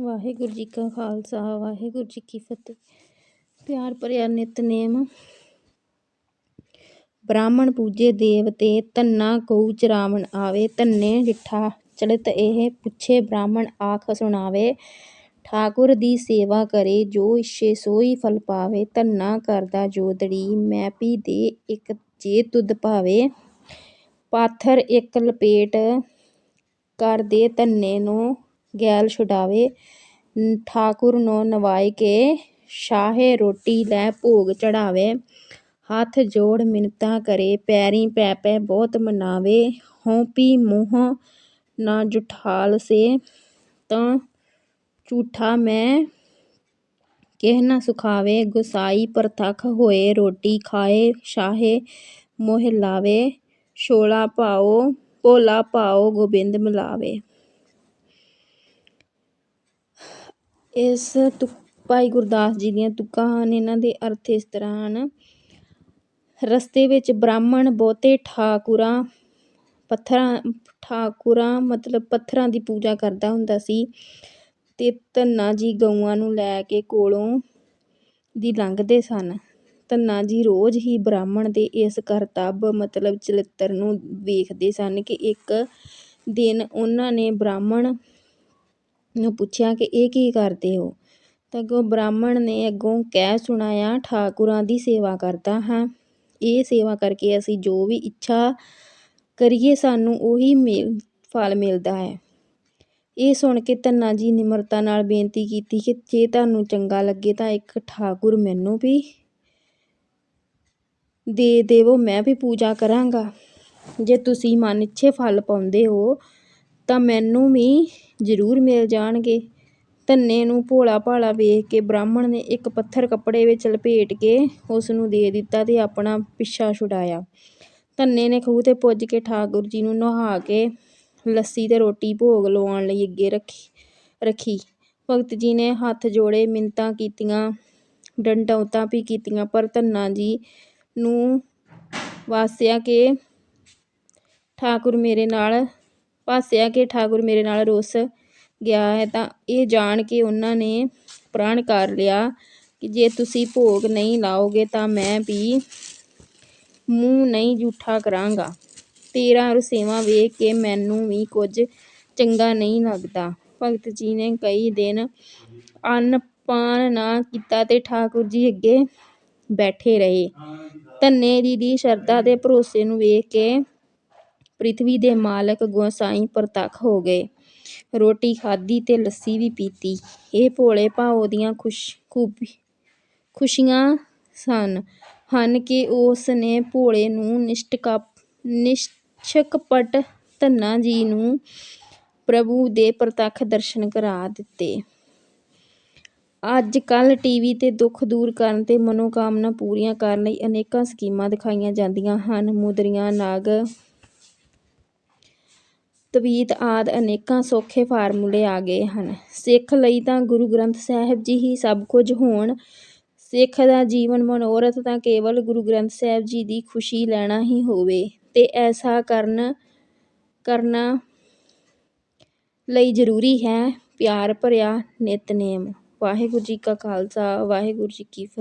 ਵਾਹਿਗੁਰੂ ਜੀ ਕਾ ਖਾਲਸਾ, ਵਾਹਿਗੁਰੂ ਜੀ ਕੀ ਫਤਿਹ। ਪਿਆਰ ਭਰਿਆ ਨਿਤਨੇਮ ਬ੍ਰਾਹਮਣ ਪੂਜੇ ਦੇਵਤੇ ਧੰਨਾ ਕਉ ਚਰਾਵਣ ਆਵੇ। ਧੰਨੇ ਡਿਠਾ ਚੜਤ ਇਹ ਪੁੱਛੇ ਬ੍ਰਾਹਮਣ ਆਖ ਸੁਣਾਵੇ। ਠਾਕੁਰ ਦੀ ਸੇਵਾ ਕਰੇ ਜੋ ਇਛੇ ਸੋਈ ਫਲ ਪਾਵੇ। ਧੰਨਾ ਕਰਦਾ ਜੋਦੜੀ ਮੈਂ ਪੀ ਦੇ ਇੱਕ ਜੇ ਤੁਧ ਭਾਵੇ। ਪਾਥਰ ਇੱਕ ਲਪੇਟ ਕਰ ਦੇ ਧੰਨੇ ਨੂੰ ਗੈਲ ਛੁਡਾਵੇ। ਠਾਕੁਰ ਨੂੰ ਨਵਾਇ ਕੇ ਸ਼ਾਹੇ ਰੋਟੀ ਲੈ ਭੋਗ ਚੜਾਵੇ। ਹੱਥ ਜੋੜ ਮਿੰਨਤਾਂ ਕਰੇ, ਪੈਰੀਂ ਪੈ ਪੈ ਬਹੁਤ ਮਨਾਵੇ। ਹਉ ਪੀ ਮੂੰਹ ਨਾ ਜੁਠਾਲ ਸੇ, ਤਾਂ ਝੂਠਾ ਮੈਂ ਕਿਹ ਨਾ ਸੁਖਾਵੇ। ਗੁਸਾਈ ਪ੍ਰਤੱਖ ਹੋਏ, ਰੋਟੀ ਖਾਏ, ਸ਼ਾਹੇ ਮੋਹ ਲਾਵੇ। ਛੋਲਾ ਪਾਓ, ਭੋਲਾ ਪਾਓ, ਗੋਬਿੰਦ ਮਿਲਾਵੇ। ਇਸ ਤੁਕ, ਭਾਈ ਗੁਰਦਾਸ ਜੀ ਦੀਆਂ ਤੁਕਾਂ ਹਨ। ਇਹਨਾਂ ਦੇ ਅਰਥ ਇਸ ਤਰ੍ਹਾਂ ਹਨ। ਰਸਤੇ ਵਿੱਚ ਬ੍ਰਾਹਮਣ ਬਹੁਤੇ ਠਾਕੁਰਾਂ, ਪੱਥਰਾਂ, ਠਾਕੁਰਾਂ, ਮਤਲਬ ਪੱਥਰਾਂ ਦੀ ਪੂਜਾ ਕਰਦਾ ਹੁੰਦਾ ਸੀ ਤੇ ਧੰਨਾ ਜੀ ਗਊਆਂ ਨੂੰ ਲੈ ਕੇ ਕੋਲੋਂ ਦੀ ਲੰਘਦੇ ਸਨ। ਧੰਨਾ ਜੀ ਰੋਜ਼ ਹੀ ਬ੍ਰਾਹਮਣ ਦੇ ਇਸ ਕਰਤੱਬ ਮਤਲਬ ਚਰਿੱਤਰ ਨੂੰ ਵੇਖਦੇ ਸਨ ਕਿ ਇੱਕ ਦਿਨ ਉਹਨਾਂ ਨੇ ਬ੍ਰਾਹਮਣ ਨੂੰ ਪੁੱਛਿਆ ਕਿ ਇਹ ਕੀ ਕਰਦੇ ਹੋ? ਤਾਂ ਅੱਗੋਂ ਬ੍ਰਾਹਮਣ ਨੇ ਅੱਗੋਂ ਕਹਿ ਸੁਣਾਇਆ, ਠਾਕੁਰਾਂ ਦੀ ਸੇਵਾ ਕਰਦਾ ਹਾਂ। ਇਹ ਸੇਵਾ ਕਰਕੇ ਅਸੀਂ ਜੋ ਵੀ ਇੱਛਾ ਕਰੀਏ, ਸਾਨੂੰ ਉਹੀ ਮਿਲ, ਫਲ ਮਿਲਦਾ ਹੈ। ਇਹ ਸੁਣ ਕੇ ਧੰਨਾ ਜੀ ਨਿਮਰਤਾ ਨਾਲ ਬੇਨਤੀ ਕੀਤੀ ਕਿ ਜੇ ਤੁਹਾਨੂੰ ਚੰਗਾ ਲੱਗੇ ਤਾਂ ਇੱਕ ਠਾਕੁਰ ਮੈਨੂੰ ਵੀ ਦੇ ਦੇਵੋ, ਮੈਂ ਵੀ ਪੂਜਾ ਕਰਾਂਗਾ। ਜੇ ਤੁਸੀਂ ਮਨ ਇੱਛੇ ਫਲ ਪਾਉਂਦੇ ਹੋ, ਤਾਂ ਮੈਨੂੰ ਵੀ ਜ਼ਰੂਰ ਮਿਲ ਜਾਣਗੇ। ਧੰਨੇ ਨੂੰ ਭੋਲਾ ਭਾਲਾ ਵੇਖ ਕੇ ਬ੍ਰਾਹਮਣ ਨੇ ਇੱਕ ਪੱਥਰ ਕੱਪੜੇ ਵਿੱਚ ਲਪੇਟ ਕੇ ਉਸ ਨੂੰ ਦੇ ਦਿੱਤਾ ਤੇ ਆਪਣਾ ਪਿੱਛਾ ਛੁਡਾਇਆ। ਧੰਨੇ ਨੇ ਖੂਹ ਤੇ ਪੁੱਜ ਕੇ ਠਾਕੁਰ ਜੀ ਨੂੰ ਨਹਾ ਕੇ ਲੱਸੀ ਤੇ ਰੋਟੀ ਭੋਗ ਲਵਾਉਣ ਲਈ ਅੱਗੇ ਰੱਖੀ ਰੱਖੀ। ਭਗਤ ਜੀ ਨੇ ਹੱਥ ਜੋੜੇ ਮਿੰਤਾਂ ਕੀਤੀਆਂ, ਡੰਡੌਤਾਂ ਵੀ ਕੀਤੀਆਂ, ਪਰ ਧੰਨਾ ਜੀ ਨੂੰ ਵਾਸਿਆ ਕਿ ਠਾਕੁਰ ਮੇਰੇ ਨਾਲ ਭਾਸਿਆ ਕਿ ਠਾਕੁਰ ਮੇਰੇ ਨਾਲ ਰੁੱਸ ਗਿਆ ਹੈ, ਤਾਂ ਇਹ ਜਾਣ ਕੇ ਉਹਨਾਂ ਨੇ ਪ੍ਰਣ ਕਰ ਲਿਆ ਕਿ ਜੇ ਤੁਸੀਂ ਭੋਗ ਨਹੀਂ ਲਾਓਗੇ ਤਾਂ ਮੈਂ ਵੀ ਮੂੰਹ ਨਹੀਂ ਜੂਠਾ ਕਰਾਂਗਾ। ਤੇਰਾ ਰਸੇਵਾ ਵੇਖ ਕੇ ਮੈਨੂੰ ਵੀ ਕੁਝ ਚੰਗਾ ਨਹੀਂ ਲੱਗਦਾ। ਭਗਤ ਜੀ ਨੇ ਕਈ ਦਿਨ ਅੰਨ ਪਾਨ ਨਾ ਕੀਤਾ ਤੇ ਠਾਕੁਰ ਜੀ ਅੱਗੇ ਬੈਠੇ ਰਹੇ। ਧੰਨੇ ਦੀ ਦੀ ਸ਼ਰਧਾ ਤੇ ਭਰੋਸੇ ਨੂੰ ਵੇਖ ਕੇ ਪ੍ਰਿਥਵੀ ਦੇ ਮਾਲਕ ਗੋਸਾਈ ਪ੍ਰਤੱਖ ਹੋ ਗਏ। ਰੋਟੀ ਖਾਧੀ ਤੇ ਲੱਸੀ ਵੀ ਪੀਤੀ। ਇਹ ਭੋਲੇ ਭਾਓ ਦੀਆਂ ਖੁਸ਼ ਖੂਬੀ ਖੁਸ਼ੀਆਂ ਸਨ। ਹਨ ਕਿ ਉਸ ਨੇ ਭੋਲੇ ਨੂੰ ਨਿਸ਼ਟਕਾ ਨਿਸ਼ਕਪਟ ਧੰਨਾ ਜੀ ਨੂੰ ਪ੍ਰਭੂ ਦੇ ਪ੍ਰਤੱਖ ਦਰਸ਼ਨ ਕਰਾ ਦਿੱਤੇ। ਅੱਜ ਕੱਲ੍ਹ ਟੀਵੀ ਤੇ ਦੁੱਖ ਦੂਰ ਕਰਨ ਤੇ ਮਨੋਕਾਮਨਾ ਪੂਰੀਆਂ ਕਰਨ ਲਈ ਅਨੇਕਾਂ ਸਕੀਮਾਂ ਦਿਖਾਈਆਂ ਜਾਂਦੀਆਂ ਹਨ। ਮੁਦਰੀਆਂ, ਨਗ ਤਵੀਤ ਆਦਿ ਅਨੇਕਾਂ ਸੌਖੇ ਫਾਰਮੂਲੇ ਆ ਗਏ ਹਨ। ਸਿੱਖ ਲਈ ਤਾਂ ਗੁਰੂ ਗ੍ਰੰਥ ਸਾਹਿਬ ਜੀ ਹੀ ਸਭ ਕੁਝ ਹੋਣ। ਸਿੱਖ ਦਾ ਜੀਵਨ ਮਨੋਰਥ ਤਾਂ ਕੇਵਲ ਗੁਰੂ ਗ੍ਰੰਥ ਸਾਹਿਬ ਜੀ ਦੀ ਖੁਸ਼ੀ ਲੈਣਾ ਹੀ ਹੋਵੇ। ਤੇ ਐਸਾ ਕਰਨ, ਕਰਨਾ ਲਈ ਜ਼ਰੂਰੀ ਹੈ। ਪਿਆਰ ਭਰਿਆ ਨਿਤਨੇਮ। ਵਾਹਿਗੁਰੂ ਜੀ ਕਾ ਖਾਲਸਾ, ਵਾਹਿਗੁਰੂ ਜੀ ਕੀ ਫਤਿਹ।